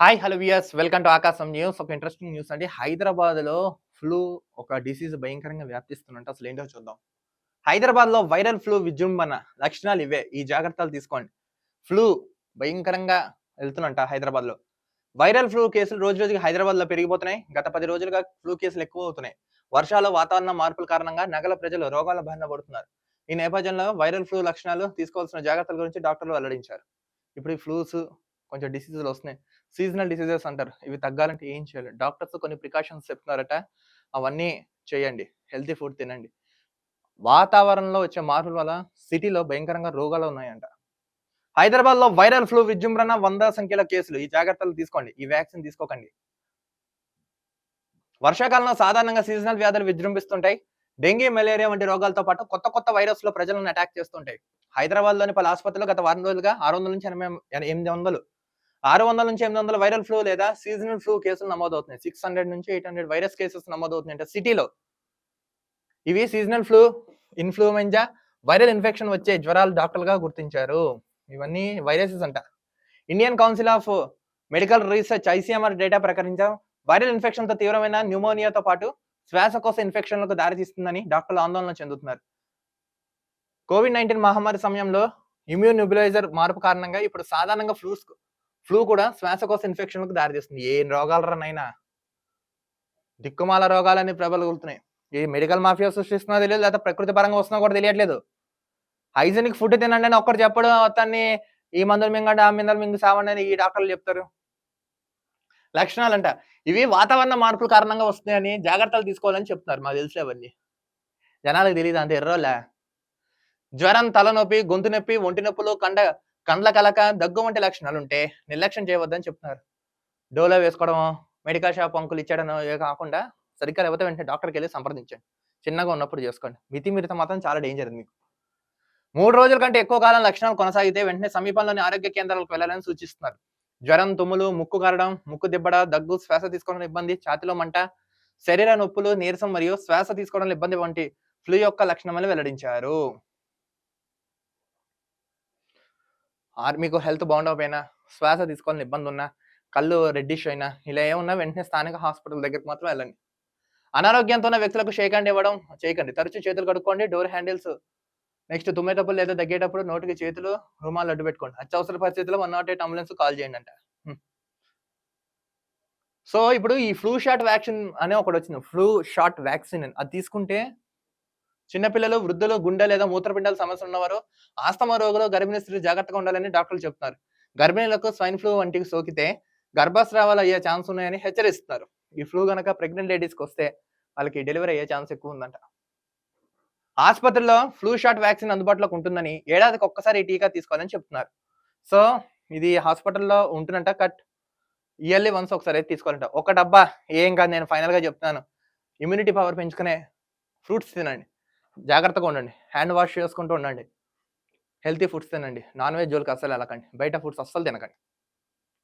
Hi hello viewers welcome to Aakasam news. ఒక interesting news అండి. హైదరాబాద్లో ఫ్లూ ఒక డిసీజ్ భయంకరంగా వ్యాప్తిస్తుందంట అసలు ఏంటో చూద్దాం. హైదరాబాద్లో వైరల్ ఫ్లూ విజృంభణ లక్షణాలు ఇవే. ఈ జాగ్రత్తలు తీసుకోండి. ఫ్లూ భయంకరంగా వెళ్తున్నట్ట హైదరాబాద్లో వైరల్ ఫ్లూ కేసులు రోజు రోజుకి హైదరాబాద్లో పెరిగిపోతున్నాయి. గత పది రోజులుగా ఫ్లూ కేసులు ఎక్కువ అవుతున్నాయి వర్షాలు వాతావరణ మార్పుల కారణంగా నగల ప్రజలు రోగాల బారిన పడుతున్నారు. ఈ నేపథ్యంలో వైరల్ ఫ్లూ లక్షణాలు తీసుకోవాల్సిన జాగ్రత్తల గురించి డాక్టర్లు వెల్లడించారు. ఇప్పుడు ఈ ఫ్లూస్ కొంచెం డిసీజెస్ వస్తున్నాయి. సీజనల్ డిసీజెస్ అంటారు. ఇవి తగ్గాలంటే ఏం చేయాలి? డాక్టర్స్ కొన్ని ప్రికాషన్స్ చెప్తున్నారట. అవన్నీ చేయండి. హెల్తీ ఫుడ్ తినండి. వాతావరణంలో వచ్చే మార్పుల వల్ల సిటీలో భయంకరంగా రోగాలు ఉన్నాయంట. హైదరాబాద్లో వైరల్ ఫ్లూ విజృంభణ వంద సంఖ్యలో కేసులు. ఈ జాగ్రత్తలు తీసుకోండి. ఈ వ్యాక్సిన్ తీసుకోకండి. వర్షాకాలంలో సాధారణంగా సీజనల్ వ్యాధులు విజృంభిస్తుంటాయి. డెంగీ మలేరియా వంటి రోగాలతో పాటు కొత్త కొత్త వైరస్లు ప్రజలను అటాక్ చేస్తుంటాయి. హైదరాబాద్లోని పలు ఆసుపత్రులు గత వారం రోజులుగా ఆరు వందల నుంచి ఎనభై ఎనిమిది వందలు ఆరు వందల నుంచి ఎనిమిది వందల వైరల్ ఫ్లూ లేదా సీజనల్ ఫ్లూ కేసులు నమోదవుతున్నాయి. సిక్స్ హండ్రెడ్ నుంచి ఎయిట్ హండ్రెడ్ వైరస్ కేసెస్ నమోదవుతున్నాయి. అంటే సిటీలో ఇవి seasonal flu influenza viral infection వచ్చే జ్వరాలు డాక్టర్లుగా గుర్తించారు. ఇవన్నీ వైరసెస్ అంట. Indian Council of Medical Research ICMR data ప్రకటించాం. Viral ఇన్ఫెక్షన్తో తీవ్రమైన న్యూమోనియాతో పాటు శ్వాసకోశ ఇన్ఫెక్షన్లకు దారితీస్తుందని డాక్టర్లు ఆందోళన చెందుతున్నారు. కోవిడ్ నైన్టీన్ మహమ్మారి సమయంలో ఇమ్యూన్ న్యూబిలైజర్ మార్పు కారణంగా ఇప్పుడు సాధారణంగా ఫ్లూస్ ఫ్లూ కూడా శ్వాసకోశ ఇన్ఫెక్షన్లకు దారితీస్తుంది. ఏ రోగాలరనైనా దిక్కుమాల రోగాలని ప్రబలుగుతున్నాయి ఈ మెడికల్ మాఫియా సృష్టిస్తున్నా తెలియదు లేదా ప్రకృతి పరంగా వస్తున్నా కూడా తెలియట్లేదు. హైజెనిక్ ఫుడ్ తినండి అని ఒక్కరు చెప్పడం అతన్ని ఈ మందులు మింగండి ఆ మందులు మింగి సావండి అని ఈ డాక్టర్లు చెప్తారు. లక్షణాలంట. ఇవి వాతావరణ మార్పుల కారణంగా వస్తున్నాయని జాగ్రత్తలు తీసుకోవాలని చెప్తున్నారు. మాకు తెలిసేవన్నీ జనాలకు తెలియదు అంత ఎర్రోలే జ్వరం తలనొప్పి గొంతు నొప్పి ఒంటి నొప్పులు కండ కండ్ల కలక దగ్గు వంటి లక్షణాలు ఉంటే నిర్లక్ష్యం చేయవద్దని చెప్తున్నారు. డోలో వేసుకోవడం మెడికల్ షాప్ అంకులు ఇచ్చాడనో ఏ కాకుండా సరిగ్గా లేకపోతే వెంటనే డాక్టర్కి వెళ్ళి సంప్రదించండి. చిన్నగా ఉన్నప్పుడు చేసుకోండి. మితిమిరిత మాత్రం చాలా డేంజర్ మీకు. మూడు రోజుల కంటే ఎక్కువ కాలం లక్షణాలు కొనసాగితే వెంటనే సమీపంలోని ఆరోగ్య కేంద్రాలకు వెళ్ళాలని సూచిస్తున్నారు. జ్వరం తుమ్ములు ముక్కు కారడం ముక్కు దిబ్బడ దగ్గు శ్వాస తీసుకోవడం ఇబ్బంది ఛాతిలో మంట శరీర నొప్పులు నీరసం మరియు శ్వాస తీసుకోవడం ఇబ్బంది వంటి ఫ్లూ యొక్క లక్షణమని వెల్లడించారు ఆర్ మీకు హెల్త్ బాగుండకపోయినా శ్వాస తీసుకోవాలని ఇబ్బంది ఉన్నా కళ్ళు రెడ్డిష్ అయినా ఇలా ఏమున్నా వెంటనే స్థానిక హాస్పిటల్ దగ్గరికి మాత్రం వెళ్ళండి. అనారోగ్యంతో ఉన్న వ్యక్తులకు షేక్ హ్యాండ్ ఇవ్వడం చేయకండి. తరచూ చేతులు కడుక్కోండి డోర్ హ్యాండిల్స్ నెక్స్ట్ తుమ్మేటప్పుడు లేదా దగ్గేటప్పుడు నోటికి చేతులు రుమాలు అడ్డు పెట్టుకోండి. అత్యవసర పరిస్థితుల్లో one nought eight ambulance call చేయండి అంట. సో ఇప్పుడు ఈ ఫ్లూ షాట్ వ్యాక్సిన్ అనే ఒకటి వచ్చింది. ఫ్లూ షాట్ వ్యాక్సిన్ అది తీసుకుంటే చిన్నపిల్లలు వృద్ధులు గుండె లేదా మూత్రపిండాల సమస్య ఉన్నవారు ఆస్తమా రోగులు గర్భిణీ స్త్రీలు జాగ్రత్తగా ఉండాలని డాక్టర్లు చెప్తున్నారు. గర్భిణీలకు స్వైన్ ఫ్లూ వంటికి సోకితే గర్భస్రావాలు అయ్యే ఛాన్స్ ఉన్నాయని హెచ్చరిస్తున్నారు. ఈ ఫ్లూ గనక ప్రెగ్నెంట్ లేడీస్కి వస్తే వాళ్ళకి డెలివరీ అయ్యే ఛాన్స్ ఎక్కువ ఉందంట. ఆసుపత్రిలో ఫ్లూ షాట్ వ్యాక్సిన్ అందుబాటులోకి ఉంటుందని ఏడాదికి ఒక్కసారి ఈ టీకా తీసుకోవాలని చెప్తున్నారు. సో ఇది హాస్పిటల్లో ఉంటుందంట కట్ ఇయర్లీ వన్స్ ఒకసారి అయితే తీసుకోవాలంట. ఒక డబ్బా ఏం కాదు నేను ఫైనల్గా చెప్తాను ఇమ్యూనిటీ పవర్ పెంచుకునే ఫ్రూట్స్ తినండి. జాగ్రత్తగా ఉండండి. హ్యాండ్ వాష్ చేసుకుంటూ ఉండండి. హెల్తీ ఫుడ్స్ తినండి. నాన్ వెజ్ జోలికి అస్సలు వెళ్ళకండి. బయట ఫుడ్స్ అస్సలు తినకండి.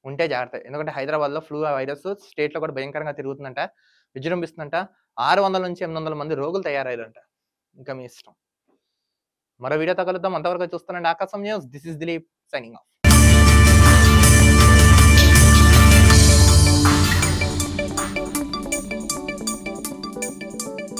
ఉంటే జాగ్రత్త. ఎందుకంటే హైదరాబాద్లో ఫ్లూ వైరస్ స్టేట్లో కూడా భయంకరంగా తిరుగుతుందంట. విజృంభిస్తుందంట ఆరు వందల నుంచి ఎనిమిది వందల మంది రోగులు తయారయ్యారంట. ఇంకా మీ ఇష్టం. మరో వీడియో తగలుద్దాం. అంతవరకు చూస్తానండి Aakasam news. This is Dilip signing off